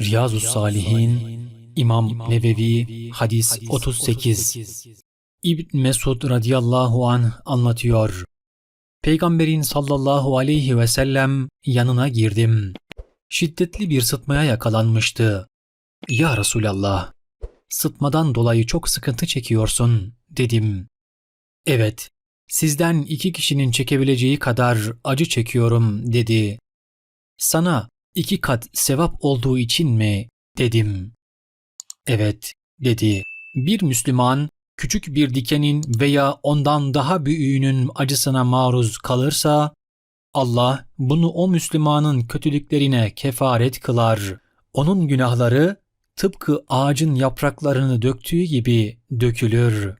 Riyazu Salihin İmam Nevevi Hadis 38 İbn Mesud radıyallahu an anlatıyor. Peygamberin sallallahu aleyhi ve sellem yanına girdim. Şiddetli bir sıtmaya yakalanmıştı. Ya Resulallah, sıtmadan dolayı çok sıkıntı çekiyorsun dedim. Evet, sizden iki kişinin çekebileceği kadar acı çekiyorum dedi. Sana iki kat sevap olduğu için mi dedim. Evet dedi. Bir Müslüman küçük bir dikenin veya ondan daha büyüğünün acısına maruz kalırsa Allah bunu o Müslümanın kötülüklerine kefaret kılar. Onun günahları tıpkı ağacın yapraklarını döktüğü gibi dökülür.